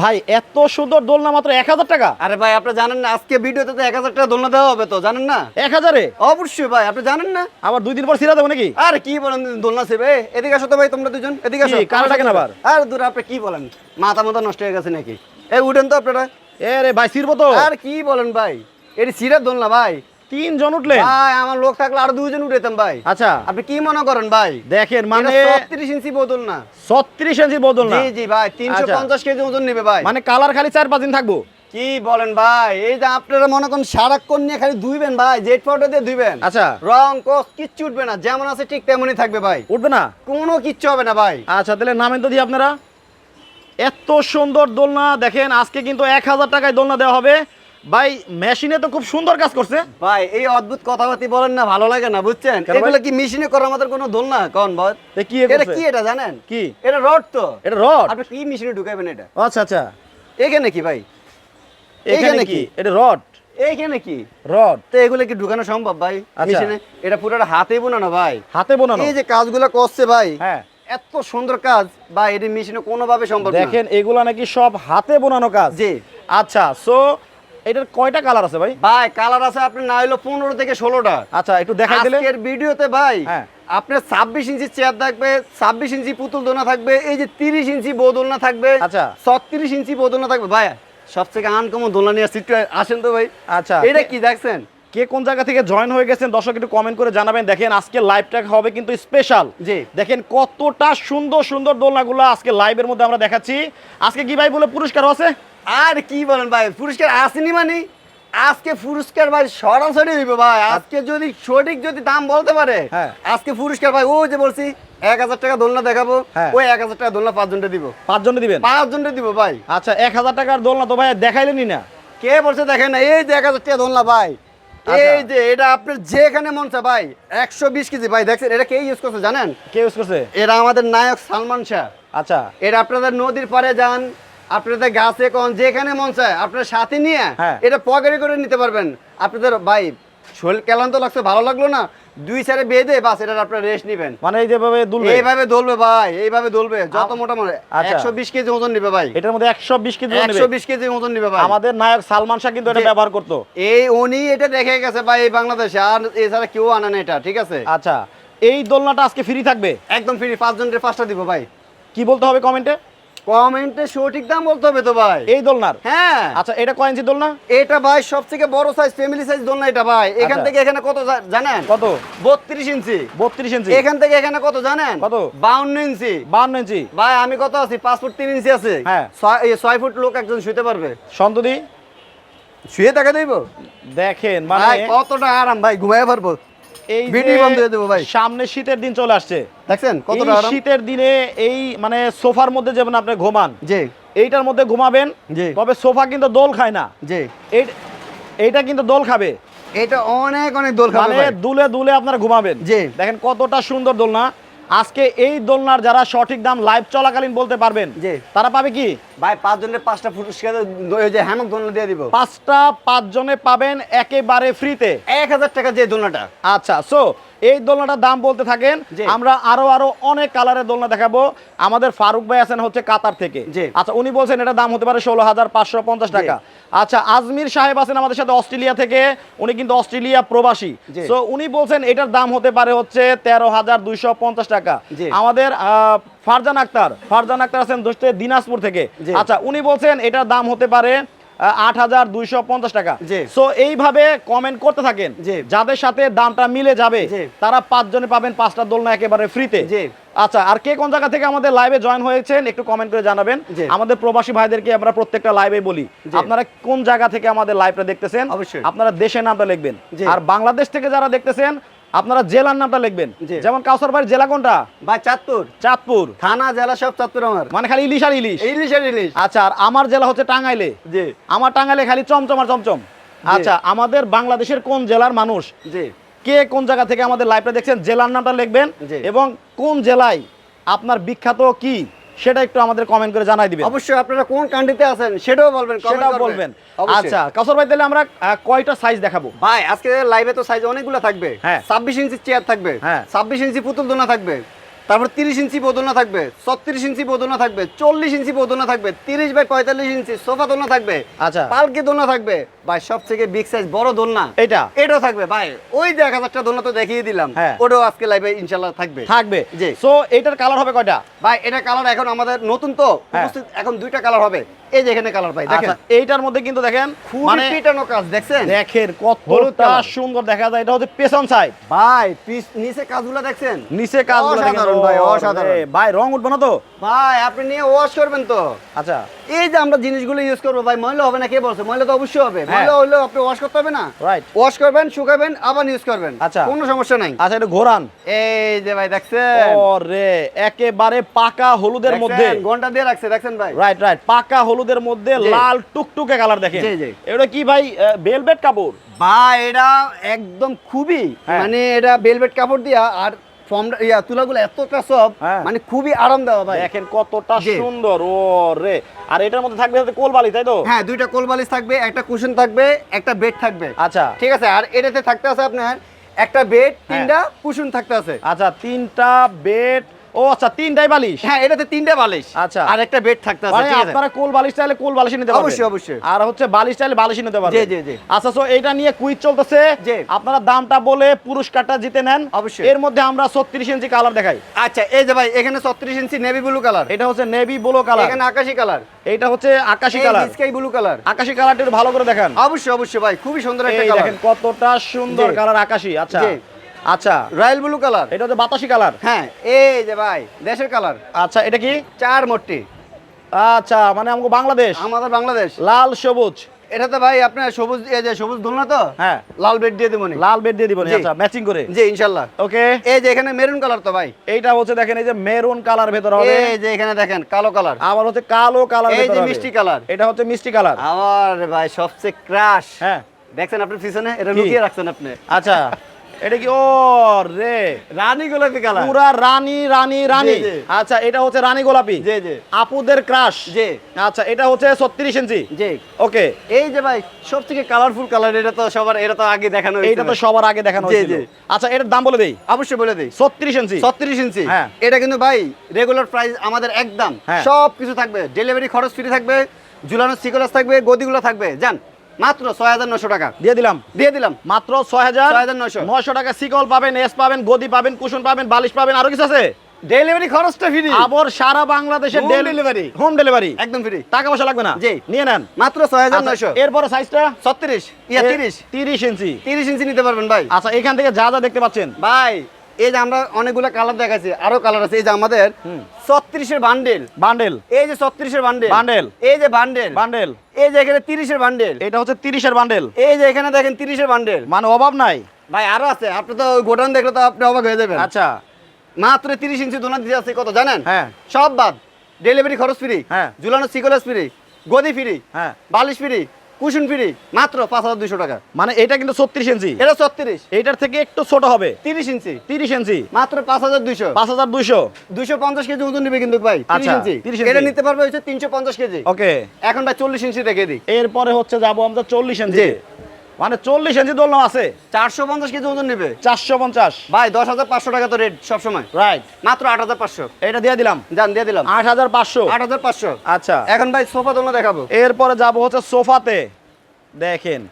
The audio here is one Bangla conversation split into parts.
ভাই এত সুন্দর দোলনা মাত্র এক হাজার টাকা। আরে ভাই আপনি জানেন না আজকে ভিডিওতে তো এক হাজার টাকা দোলনা দেওয়া হবে তো জানেন না? এক হাজারে? অবশ্যই ভাই আপনি জানেন না? আবার দুই দিন পর সিরা দেবো নাকি? আর কি বলেন দোলনা সেবে এদিকে আসো তো ভাই তোমরা দুজন এদিকে আসো। কি, কারা ডাকেন আবার? আর দূর আপনি কি বলেন? মাথা মাথা নষ্ট হয়ে গেছে নাকি? এই উঠেন তো আপনারা। এ রে ভাই সিরবো তো। আর কি বলেন ভাই? এটি সিরার দোলনা ভাই। তিনজন উঠলেন? ভাই আমার লোক থাকলে আরও দুইজন উঠেতাম ভাই। আচ্ছা। আপনি কি মনে করেন ভাই? দেখেন মানে ছত্রিশ ইঞ্চি বোতল না। ছত্রিশ ইঞ্চি বদল না? জি জি ভাই তিনশো আচ্ছা। পঞ্চাশ কেজি ওজন নেবে ভাই। মানে কালার খালি চার পাঁচ দিন থাকব? কি বলেন ভাই? এই যে আপনারা মনে করেন সারাক্ষণ নিয়ে খালি ধুইবেন ভাই জেট পাউডার দিয়ে ধুইবেন। আচ্ছা। রং কস কিচ্ছু উঠবে না। যেমন আছে ঠিক তেমনই থাকবে ভাই। উঠবে না? কোনো কিচ্ছু হবে না ভাই। আচ্ছা তাহলে নামেন তো দিই আপনারা। এত সুন্দর দোলনা দেখেন আজকে কিন্তু এক হাজার টাকায় দোলনা দেওয়া হবে। ভাই মেশিনে তো খুব সুন্দর কাজ করছে। ভাই এই অদ্ভুত কথাবার্তি বলেন না ভালো লাগে না বুঝছেন? এগুলো কি মেশিনে করা আমাদের কোনো দোল না কোন বল? এ কি এটা? কি এটা জানেন? কি? এটা রড তো। এটা রড? আপনি কি মেশিনে ঢুকাবেন এটা? আচ্ছা আচ্ছা। এখানে কি ভাই? এখানে কি? এটা রড? এইখানে কি? রড? তো এগুলো কি ঢুকানো সম্ভব ভাই? আচ্ছা। মেশিনে? এটা পুরোটা হাতেই বোনানো ভাই। হাতে বোনানো? এই যে কাজগুলো করছে ভাই হ্যাঁ। এত সুন্দর কাজ ভাই এটি মেশিনে কোনোভাবে সম্ভব না। দেখেন এগুলা নাকি সব হাতে বোনানো কাজ। জি। আচ্ছা সো এটার কয়টা কালার আছে ভাই? ভাই কালার আছে আপনার না হলো পনেরো থেকে ষোলোটা। আচ্ছা একটু দেখাই দিলে। আজকের ভিডিওতে ভাই হ্যাঁ। আপনার ছাব্বিশ ইঞ্চি চেয়ার থাকবে ছাব্বিশ ইঞ্চি পুতুল দোলনা থাকবে এই যে তিরিশ ইঞ্চি বদলনা থাকবে আচ্ছা। ছত্রিশ ইঞ্চি বদলনা থাকবে। ভাই সব থেকে আনকমন দোলনা নিয়ে আসছি আসেন তো ভাই। আচ্ছা। এটা কি দেখছেন? কে কোন জায়গা থেকে জয়েন হয়ে গেছেন দর্শক একটু কমেন্ট করে জানাবেন। দেখেন আজকে লাইভটা হবে কিন্তু স্পেশাল জি। দেখেন কতটা সুন্দর সুন্দর দোলনাগুলো আজকে লাইভের মধ্যে আমরা দেখাচ্ছি। আজকে কি ভাই বলে পুরস্কার আছে? আর কি বলেন ভাই পুরস্কার আসেনি মানে? আজকে পুরস্কার ভাই সরাসরি হইবে ভাই। আজকে যদি সঠিক যদি দাম বলতে পারে হ্যাঁ। আজকে পুরস্কার ভাই ও যে বলছি এক হাজার টাকা দোলনা দেখাবো হ্যাঁ। ওই এক হাজার টাকা দোলনা পাঁচজনটা দিব। পাঁচজনে দিবেন? পাঁচজনটা দিব ভাই। আচ্ছা এক হাজার টাকার দোলনা তো ভাই দেখাইলেনি না। কে বলছে দেখেন না এই যে এক হাজার টাকা দোলনা ভাই। আচ্ছা। এই যে এটা আপনার যেখানে মন চায় ভাই একশো বিশ কেজি ভাই দেখছেন এটা কে ইউজ করছে জানেন? কে ইউজ করছে? এটা আমাদের নায়ক সালমান শাহ। আচ্ছা। এটা আপনাদের নদীর পাড়ে যান আপনাদের গাছে কোন যেখানে মন চায় আপনার সাথে নিয়ে হ্যাঁ। এটা পকেটে করে নিতে পারবেন। আপনাদের ভাই শরীর ক্লান্ত লাগছে ভালো লাগল না? দুই সারে বেঁধে বাস এটা আপনার রেস্ট নিবেন। মানে এই যেভাবে দুলবে? এইভাবে দলবে ভাই এইভাবে দলবে। যত মোটা মানে আচ্ছা। একশো বিশ কেজি ওজন নিবে ভাই। এটার মধ্যে একশো বিশ কেজি ওজন নেবে। বিশ কেজি ওজন নিবে ভাই। আমাদের নায়ক সালমান শাহ কিন্তু এটা ব্যবহার করতো। এই উনি এটা দেখে গেছে ভাই এই বাংলাদেশে আর এছাড়া কেউ আনে না এটা ঠিক আছে? আচ্ছা। এই দোলনাটা আজকে ফ্রি থাকবে? একদম ফ্রি পাঁচজনের পাঁচটা দিব ভাই। কি বলতে হবে কমেন্টে? কমেন্টে সঠিক দাম বলতে হবে তো ভাই। এই দোলনার? হ্যাঁ। আচ্ছা এটা কয় ইঞ্চি দোলনা? এটা ভাই সব থেকে বড় সাইজ ফ্যামিলি সাইজ দোলনা এটা ভাই। এখান আচ্ছা। থেকে এখানে কত জানেন? কত? বত্রিশ ইঞ্চি। বত্রিশ ইঞ্চি। এখান থেকে এখানে কত জানেন? কত? বাউন্ন ইঞ্চি। বান্ন ইঞ্চি। ভাই আমি কত আছি? পাঁচ ফুট তিন ইঞ্চি আছে। হ্যাঁ। ছয় ফুট লোক একজন শুতে পারবে। সন্তদি? শুয়ে টাকা দেব দেখেন মানে ভাই কতটা আরাম ভাই ঘুমাই পারব। এই যে বন্ধ হয়ে দেবো ভাই। সামনে শীতের দিন চলে আসছে। দেখছেন কতটা আরাম? শীতের দিনে এই মানে সোফার মধ্যে যেমন আপনি ঘুমান জি। এইটার মধ্যে ঘুমাবেন জি। তবে সোফা কিন্তু দোল খায় না। জি। এই- এইটা কিন্তু দোল খাবে। এটা অনেক অনেক দোল খাবে মানে দুলে দুলে আপনারা ঘুমাবেন। জি। দেখেন কতটা সুন্দর দোলনা আজকে এই দোলনার যারা সঠিক দাম লাইভ চলাকালীন বলতে পারবেন যে তারা পাবে কি? ভাই পাঁচজনের পাঁচটা ফুট যে হ্যামক দোলনা দিয়ে দিব। পাঁচটা পাঁচ জনে পাবেন একেবারে ফ্রিতে এক হাজার টাকা যে দোলনাটা। আচ্ছা সো এই দোলনাটার দাম বলতে থাকেন আমরা আরও আরও অনেক কালারের দোলনা দেখাবো। আমাদের ফারুক ভাই আছেন হচ্ছে কাতার থেকে। আচ্ছা উনি বলছেন এটা দাম হতে পারে ষোলো হাজার পাঁচশো পঞ্চাশ টাকা। আচ্ছা আজমির সাহেব আছেন আমাদের সাথে অস্ট্রেলিয়া থেকে উনি কিন্তু অস্ট্রেলিয়া প্রবাসী। তো উনি বলছেন এটার দাম হতে পারে হচ্ছে তেরো হাজার দুইশো পঞ্চাশ টাকা। আমাদের আহ, ফারজান আক্তার ফারজান আক্তার আছেন দোস্তে দিনাজপুর থেকে। আচ্ছা উনি বলছেন এটার দাম হতে পারে আট হাজার দুইশো পঞ্চাশ টাকা। সো এইভাবে কমেন্ট করতে থাকেন। যাদের সাথে দামটা মিলে যাবে তারা পাঁচজনে পাবেন পাঁচটা দোলনা একেবারে ফ্রিতে। আচ্ছা আর কে কোন জায়গা থেকে আমাদের লাইভে জয়েন হয়েছেন একটু কমেন্ট করে জানাবেন। আমাদের প্রবাসী ভাইদেরকে আমরা প্রত্যেকটা লাইভে বলি। আপনারা কোন জায়গা থেকে আমাদের লাইভটা দেখতেছেন? অবশ্যই। আপনারা দেশের নামটা লিখবেন। আর বাংলাদেশ থেকে যারা দেখতেছেন আপনারা জেলার নামটা লিখবেন। যেমন কাউসার ভাইয়ের জেলা কোনটা? ভাই চাঁদপুর। চাঁদপুর। থানা জেলা সব চাঁদপুর আমার। মানে খালি ইলিশ আর ইলিশ? ইলিশ আর ইলিশ। আচ্ছা আর আমার জেলা হচ্ছে টাঙ্গাইলে। জি। আমার টাঙ্গাইলে খালি চমচম আর চমচম। আচ্ছা আমাদের বাংলাদেশের কোন জেলার মানুষ? জি। কে কোন জায়গা থেকে আমাদের লাইভটা দেখছেন? জেলার নামটা লিখবেন। এবং কোন জেলায় আপনার বিখ্যাত কি? সেটা একটু আমাদের কমেন্ট করে জানাই দিবেন অবশ্যই আপনারা কোন কান্ট্রিতে আছেন সেটাও বলবেন সেটাও বলবেন আচ্ছা কাসর ভাই তাহলে আমরা কয়টা সাইজ দেখাবো ভাই আজকে লাইভে তো সাইজ অনেকগুলো থাকবে হ্যাঁ। ছাব্বিশ ইঞ্চি চেয়ার থাকবে হ্যাঁ। ছাব্বিশ ইঞ্চি পুতুল দোনা থাকবে তারপর তিরিশ ইঞ্চি বোদনা থাকবে ছত্রিশ ইঞ্চি বোদনা থাকবে চল্লিশ ইঞ্চি বোদনা থাকবে তিরিশ বাই পঁয়তাল্লিশ ইঞ্চি সোফা দোলনা থাকবে আচ্ছা। পালকি দোলনা থাকবে ভাই সব থেকে বিগ সাইজ বড় দোলনা। এটা এটাও থাকবে। ভাই ওই যে এক হাজারটা দোলনা তো দেখিয়ে দিলাম। হ্যাঁ। ওটাও আজকে লাইভে ইনশাল্লাহ থাকবে। থাকবে। জি। সো এটার কালার হবে কয়টা? ভাই এটা কালার এখন আমাদের নতুন তো। হ্যাঁ। উপস্থিত এখন দুইটা কালার হবে। এই যে এখানে কালার ভাই দেখেন। আচ্ছা এইটার মধ্যে কিন্তু দেখেন মানে পিটানো কাজ দেখছেন? দেখেন কতটা সুন্দর দেখা যায়। এটা হচ্ছে পেছন সাইড ভাই পিস নিচে কাজগুলো দেখছেন? নিচে কাজগুলো। অসাধারণ ভাই, অসাধারণ। ভাই রং উঠবে না তো? ভাই আপনি নিয়ে ওয়াশ করবেন তো। আচ্ছা। এই যে আমরা জিনিসগুলো ইউজ করব ভাই ময়লা হবে না কে বলছে? ময়লা তো অবশ্যই হবে। ময়লা হলেও আপনি ওয়াশ করতে হবে না। রাইট ওয়াশ করবেন শুকাবেন আবার ইউজ করবেন। আচ্ছা। কোনো সমস্যা নাই। আচ্ছা এটা ঘোরান। এই যে ভাই দেখছেন? ওরে একেবারে পাকা হলুদের মধ্যে। ঘণ্টা দিয়ে রাখছে দেখছেন ভাই? রাইট রাইট পাকা হলুদের মধ্যে লাল টুকটুকে কালার দেখেন। এটা কি ভাই বেলভেট কাপড়? ভাই এটা একদম খুবই হ্যাঁ। মানে এটা বেলভেট কাপড় দিয়া আর ইয়া তুলাগুলো এতটা সব হ্যাঁ। মানে খুবই ভাই। দেখেন কতটা সুন্দর ও রে আর এটার মধ্যে থাকবে কোলবালি তাই তো? হ্যাঁ দুইটা কোলবালিশ থাকবে একটা কুশন থাকবে একটা বেড থাকবে। আচ্ছা। ঠিক আছে আর এটাতে থাকতে আছে আপনার একটা বেড তিনটা কুশন থাকতে আছে। আচ্ছা তিনটা বেড ও আচ্ছা তিনটাই বালিশ? হ্যাঁ এটাতে তিনটা বালিশ। আচ্ছা। আর একটা বেড থাকতে আছে মানে ঠিক আছে? আপনারা কোল বালিশ চাইলে কোল বালিশ নিতে পারবেন। অবশ্যই, অবশ্যই। আর হচ্ছে বালিশ চাইলে বালিশ নিতে পারবেন। জি, জি, জি। আচ্ছা সো এটা নিয়ে কুইজ চলতেছে। আপনারা দামটা বলে পুরস্কারটা জিতে নেন। অবশ্যই। এর মধ্যে আমরা 36 ইঞ্চি কালার দেখাই। আচ্ছা এই যে ভাই এখানে 36 ইঞ্চি নেভি ব্লু কালার এটা হচ্ছে নেভি ব্লু কালার এখানে আকাশি কালার এটা হচ্ছে আকাশি কালার স্কাই ব্লু কালার আকাশি কালারটা ভালো করে দেখান। অবশ্যই অবশ্যই ভাই খুবই সুন্দর একটা কালার দেখেন কতটা সুন্দর কালার আকাশি আচ্ছা। আচ্ছা। রয়্যাল ব্লু কালার এটা হচ্ছে বাতাসি কালার হ্যাঁ এই যে ভাই দেশের কালার আচ্ছা এটা কি? চার মোটটি আচ্ছা মানে আমাকে বাংলাদেশ। আমাদের বাংলাদেশ। লাল সবুজ। এটাতে ভাই আপনার সবুজ এই যে সবুজ তো? হ্যাঁ। লাল বেড দিয়ে দেবো লাল বেড দিয়ে দিবেন। আচ্ছা ম্যাচিং করে। জি ইনশাল্লাহ। ওকে এই যে এখানে মেরুন কালার তো ভাই। এইটা হচ্ছে দেখেন এই যে মেরুন কালার ভেতর হবে। এই যে এখানে দেখেন কালো কালার আবার হচ্ছে কালো কালার এই যে মিষ্টি কালার এটা হচ্ছে মিষ্টি কালার আমার ভাই সবচেয়ে ক্রাশ হ্যাঁ। দেখছেন আপনি পিছনে? এটা? লুকিয়ে রাখছেন আপনি। আচ্ছা। এটা কি? ও রে। রানী গোলাপি কালার। পুরা রানী রানী রানী। আচ্ছা এটা হচ্ছে রানী গোলাপি। জি জি। আপুদের ক্রাশ। জি। আচ্ছা এটা হচ্ছে 36 ইঞ্চি। জি। ওকে। এই যে ভাই সবথেকে কালারফুল কালার এটা তো সবার এটা তো আগে দেখানো এইটা তো সবার আগে দেখানো হয়েছিল। জি। আচ্ছা এটার দাম বলে দেই। অবশ্যই বলে দিই। 36 ইঞ্চি। ছত্রিশ ইঞ্চি। হ্যাঁ। এটা কিন্তু ভাই রেগুলার প্রাইস আমাদের একদম। হ্যাঁ। সব কিছু থাকবে। ডেলিভারি খরচ ফ্রি থাকবে। ঝুলানো সিকলাস থাকবে গদিগুলো থাকবে। যান মাত্র ছয় হাজার নশো টাকা। দিয়ে দিলাম। দিয়ে দিলাম। মাত্র ছয় হাজার 6,900 নয়শো টাকা সিকল পাবেন এস পাবেন গদি পাবেন কুশন পাবেন বালিশ পাবেন আরও কিছু আছে? ডেলিভারি খরচটা ফ্রি আবার সারা বাংলাদেশে Home হোম ডেলিভারি একদম ফ্রি টাকা পয়সা লাগবে না? জি। নিয়ে নেন। মাত্র ছয় হাজার নয়শো। আচ্ছা, এরপরে সাইজটা ছত্রিশ। ইয়া তিরিশ। তিরিশ ইঞ্চি। তিরিশ ইঞ্চি নিতে পারবেন ভাই। আচ্ছা এখান থেকে যা যা দেখতে পাচ্ছেন। ভাই এই যে আমরা অনেকগুলো কালার দেখাচ্ছি আরও কালার আছে। এই যে আমাদের। ছত্রিশের বান্ডেল বান্ডেল এই যে ছত্রিশের বান্ডেল Bundle। এই যে বান্ডেল বান্ডেল এই যে এখানে তিরিশের বান্ডেল। এটা হচ্ছে তিরিশের বান্ডেল। এই যে এখানে দেখেন তিরিশের বান্ডেল। মানে অভাব নাই। ভাই আরও আছে। আপনি তো গোডাউন দেখলে তো আপনি অবাক হয়ে যাবেন। আচ্ছা। মাত্র তিরিশ ইঞ্চি দোনা দিতে আছে কত জানেন? হ্যাঁ। সব বাদ। ডেলিভারি খরচ ফ্রি হ্যাঁ। ঝুলানো সিকলাস ফ্রি গদি ফ্রি হ্যাঁ। বালিশ ফ্রি কুশন ফ্রি মাত্র পাঁচ হাজার দুইশো টাকা। মানে এটা কিন্তু ছত্রিশ ইঞ্চি। এটা ছত্রিশ। এইটার থেকে একটু ছোট হবে। তিরিশ ইঞ্চি। তিরিশ ইঞ্চি। মাত্র পাঁচ হাজার দুইশো। পাঁচ হাজার দুইশো। দুইশো পঞ্চাশ কেজি ওজন নিবে কিন্তু ভাই তিরিশ আচ্ছা, ইঞ্চি। 30 এটা নিতে পারবে হচ্ছে তিনশো পঞ্চাশ কেজি। ওকে। এখন ভাই চল্লিশ ইঞ্চি রেখে দিই। এরপরে হচ্ছে যাব আমরা চল্লিশ ইঞ্চি। মানে চল্লিশ ইঞ্চি দোলনা আছে। চারশো পঞ্চাশ কেজি ওজন নেবে। চারশো পঞ্চাশ। ভাই দশ হাজার পাঁচশো টাকা তো রেট সবসময়। রাইট মাত্র আট হাজার পাঁচশো। এটা দিয়ে দিলাম। যান দিয়ে দিলাম। আট হাজার পাঁচশো। আট হাজার পাঁচশো। আচ্ছা। এখন ভাই সোফা দোলনা দেখাবো। এরপরে যাব হচ্ছে সোফাতে। দেখেন।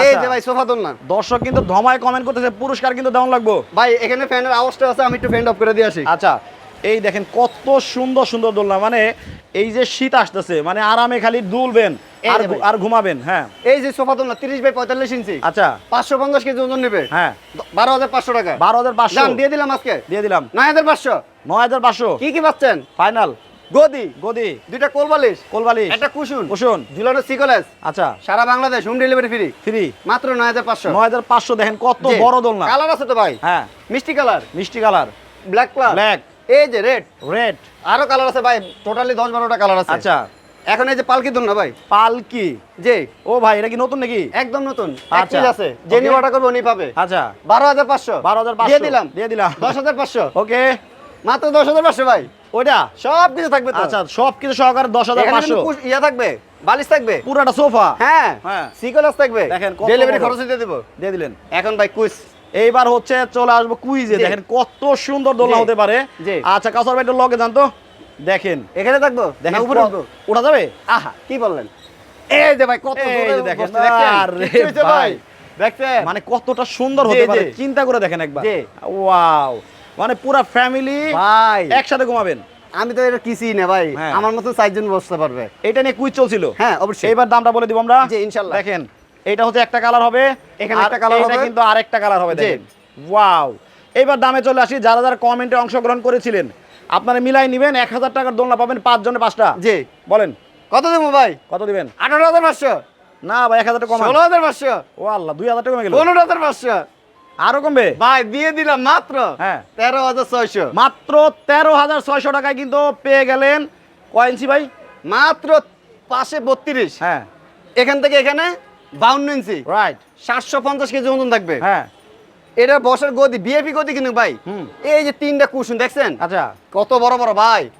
এই আচ্ছা, যে ভাই সোফা দোলনা। দর্শক কিন্তু ধমায় কমেন্ট করতেছে পুরস্কার কিন্তু দেওয়ান লাগবো। ভাই এখানে ফ্যানের আওয়াজটা আছে আমি একটু ফ্যান অফ করে দিয়ে আসি। আচ্ছা। এই দেখেন কত সুন্দর সুন্দর দোলনা। মানে এই যে শীত আসতেছে মানে আরামে খালি দুলবেন আর আর ঘুমাবেন হ্যাঁ। এই যে সোফা দোলনা তিরিশ বাই পঁয়তাল্লিশ ইঞ্চি। আচ্ছা। পাঁচশো পঞ্চাশ কেজি ওজন নেবে। হ্যাঁ। বারো হাজার পাঁচশো টাকা। বারো হাজার পাঁচশো। দিয়ে দিলাম আজকে। দিয়ে দিলাম। নয় হাজার পাঁচশো। নয় হাজার পাঁচশো। কি কি পাচ্ছেন? ফাইনাল। গদি। গদি। দুইটা কোলবালিশ। কোলবালি একটা কুসুন। কুশন ঝুলানো সিকলেস। আচ্ছা। সারা Bangladesh home delivery free. Free. মাত্র নয় হাজার পাঁচশো। নয় হাজার পাঁচশো দেখেন কত বড় দোলনা। কালার আছে তো ভাই। হ্যাঁ। মিষ্টি কালার। মিষ্টি কালার। ব্ল্যাক কালার ব্ল্যাক এই যে রেড রেড আরও কালার আছে ভাই টোটালি দশ বারোটা কালার আছে। আচ্ছা। এখন এই যে পালকি দোলনা ভাই? পালকি। যে ও ভাই এটা কি নতুন নাকি? একদম নতুন। আচ্ছা। আছে। Okay. অর্ডার করবে উনি পাবে। আচ্ছা। বারো হাজার পাঁচশো। বারো হাজার দিয়ে দিলাম। দিয়ে দিলাম। দশ হাজার পাঁচশো। ওকে মাত্র দশ হাজার পাঁচশো ভাই। ওইটা? সব কিছু থাকবে আচ্ছা সব কিছু সহকারে দশ হাজার পাঁচশো। ইয়া থাকবে বালিশ থাকবে। পুরাটা সোফা? হ্যাঁ। হ্যাঁ। সিকলাস থাকবে। দেখেন ডেলিভারি খরচ দিয়ে দেবো। দিয়ে দিলেন। এখন ভাই কুইজ। এইবার হচ্ছে চলে আসব কুইজে দেখেন কত সুন্দর দোলনা হতে পারে। আচ্ছা কাউসার ভাই লগে যান তো। দেখেন। এখানে থাকব? দেখেন উপরে উঠবো? ওঠা যাবে? আহা কি বললেন? এই যে ভাই কত দেখেন, ভাই। দেখছেন? মানে কতটা সুন্দর হতে পারে চিন্তা করে দেখেন একবার। জি। ওয়াও। মানে পুরা ফ্যামিলি ভাই। একসাথে ঘুমাবেন। আমি তো এটা কিছুই না ভাই। হ্যাঁ। আমার মতো চারজন বসতে পারবে। এটা নিয়ে কুইজ চলছিল। হ্যাঁ অবশ্যই। এইবার দামটা বলে দিব আমরা। জি, ইনশাল্লাহ। দেখেন এটা হচ্ছে একটা কালার হবে এখানে একটা কালার হবে। কিন্তু আরেকটা কালার হবে। দেখেন। ওয়াও এবার দামে চলে আসি যারা যারা কমেন্টে অংশগ্রহণ করেছিলেন আপনারা মিলাই নেবেন এক হাজার টাকার দোলনা পাবেন পাঁচ জনে পাঁচটা। জি। বলেন। কত দেবো ভাই? কত দিবেন? আঠারো হাজার পাঁচশো। না ভাই এক হাজার টাকা ষোলো হাজার পাঁচশো। ও আল্লাহ দুই হাজার টাকা কমে গেল। পনেরো হাজার পাঁচশো। আরও কমবে? ভাই দিয়ে দিলাম মাত্র হ্যাঁ। তেরো হাজার ছয়শো। মাত্র তেরো হাজার ছয়শো টাকায় কিন্তু পেয়ে গেলেন কয় ইঞ্চি ভাই? মাত্র পাশে বত্রিশ। হ্যাঁ। এখান থেকে এখানে বাউন্ন ইঞ্চি। রাইট সাতশো পঞ্চাশ কেজি ওজন থাকবে। হ্যাঁ। এটা বসার গদি বিএপি গদি কিন্তু ভাই। এই যে তিনটা কুশন দেখছেন? আচ্ছা। কত বড় বড় ভাই।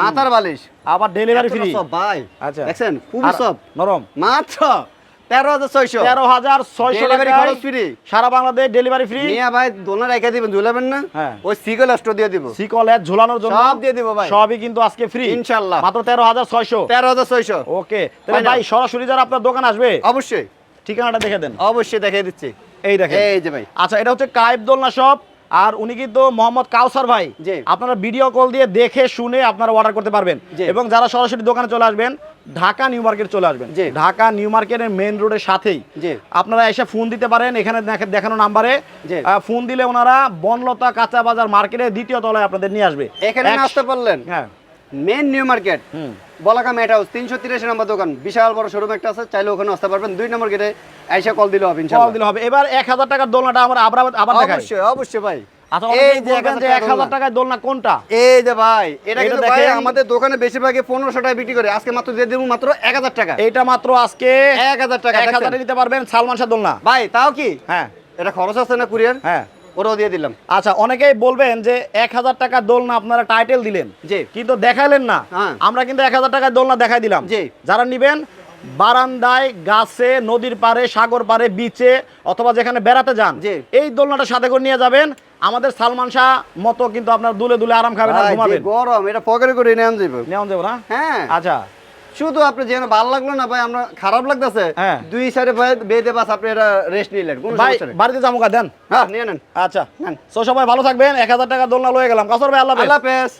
মাথার বালিশ। আবার ডেলিভারি ফ্রি ভাই। আচ্ছা। দেখছেন? খুবই সব নরম। মাত্র তেরো হাজার ছয়শো। তেরো হাজার ছয়শো খরচ free। সারা বাংলাদেশ ডেলিভারি ফ্রি নিয়ে ভাই দোলনা রেখে দিবেন ঝুলাবেন না। হ্যাঁ। ওই সিগল অস্ট্র দিয়ে দিব। সিকল এর ঝুলানোর জন্য সব দিয়ে দিব ভাই। সবই কিন্তু আজকে ফ্রি ইনশাল্লাহ। মাত্র তেরো হাজার ছয়শো। তেরো হাজার ছয়শো। ওকে তাহলে ভাই সরাসরি যারা আপনার দোকান আসবে অবশ্যই। ঠিকানাটা দেখে দেন। অবশ্যই দেখিয়ে দিচ্ছি। এই দেখেন। এই যে ভাই। আচ্ছা এটা হচ্ছে কায়েব দোলনা শপ আর উনি কিন্তু মোহাম্মদ কাউসার ভাই। আপনারা ভিডিও কল দিয়ে দেখে শুনে আপনারা অর্ডার করতে পারবেন। এবং যারা সরাসরি দোকানে চলে আসবেন ঢাকা নিউ মার্কেট চলে আসবেন। ঢাকা নিউ মার্কেটের মেন রোডের সাথেই। আপনারা এসে ফোন দিতে পারেন এখানে দেখানো নাম্বারে। ফোন দিলে ওনারা বনলতা কাঁচা বাজার মার্কেটের দ্বিতীয় তলায় আপনাদের নিয়ে আসবে। এখানে আসতে পারলেন। হ্যাঁ। মেন নিউ মার্কেট বলাকা মেট হাউস তিনশো তিরাশি নম্বর দোকান। বিশাল বড় শোরুম একটা আছে চাইলে ওখানে আসতে পারবেন। দুই নম্বর গেটে আইসা কল দিলে হবে কল দিলে হবে। এবার এক হাজার টাকার দোলনাটা আমরা আবার আবার অবশ্যই অবশ্যই ভাই। এই এই যে যে এক হাজার এক হাজার টাকার টাকায় দোলনা কোনটা? এই যে ভাই এটা এটা কিন্তু ভাই আমাদের দোকানে বেশিরভাগই পনেরোশো টাকা বিক্রি করে। আজকে মাত্র দিয়ে দেবো মাত্র এক হাজার টাকা। এইটা মাত্র আজকে এক হাজার টাকা এক হাজারে দেখছেন? নিতে পারবেন সালমান শাহ দোলনা। ভাই তাও কি? হ্যাঁ। এটা খরচ আছে না কুরিয়ার? হ্যাঁ। ওরাও দিয়ে দিলাম। আচ্ছা অনেকেই বলবেন যে এক হাজার টাকার দোলনা আপনারা টাইটেল দিলেন। জি। কিন্তু দেখাইলেন না। হ্যাঁ। আমরা কিন্তু এক হাজার টাকার দোলনা দেখাই দিলাম। জি। যারা নিবেন বারান্দায় গাছে নদীর পারে সাগর পাড়ে বিচে অথবা যেখানে বেড়াতে যান। এই দোলনাটা সাথে করে নিয়ে যাবেন। আমাদের সালমান শাহ মতো কিন্তু আপনার দুলে দুলে আরাম খাবেন আর ঘুমাবেন। গরম এটা পকেটে করে নেওয়া যাবে নেওয়া যাব না? হ্যাঁ। আচ্ছা। শুধু আপনি যেন ভালো লাগল না ভাই আমরা খারাপ লাগতেছে। হ্যাঁ। দুই সাইডে ভাই বেঁধে বাস আপনি এটা রেস্ট নিলেন কোন ভাই সমস্যা নেই। বাড়িতে জামুকা দেন। হ্যাঁ নিয়ে নেন। আচ্ছা। নেন। সো সবাই ভালো থাকবেন এক হাজার টাকা দোলনা লয়ে গেলাম। কাসর ভাই আল্লাহ হাফেজ। আল্লাহ হাফেজ।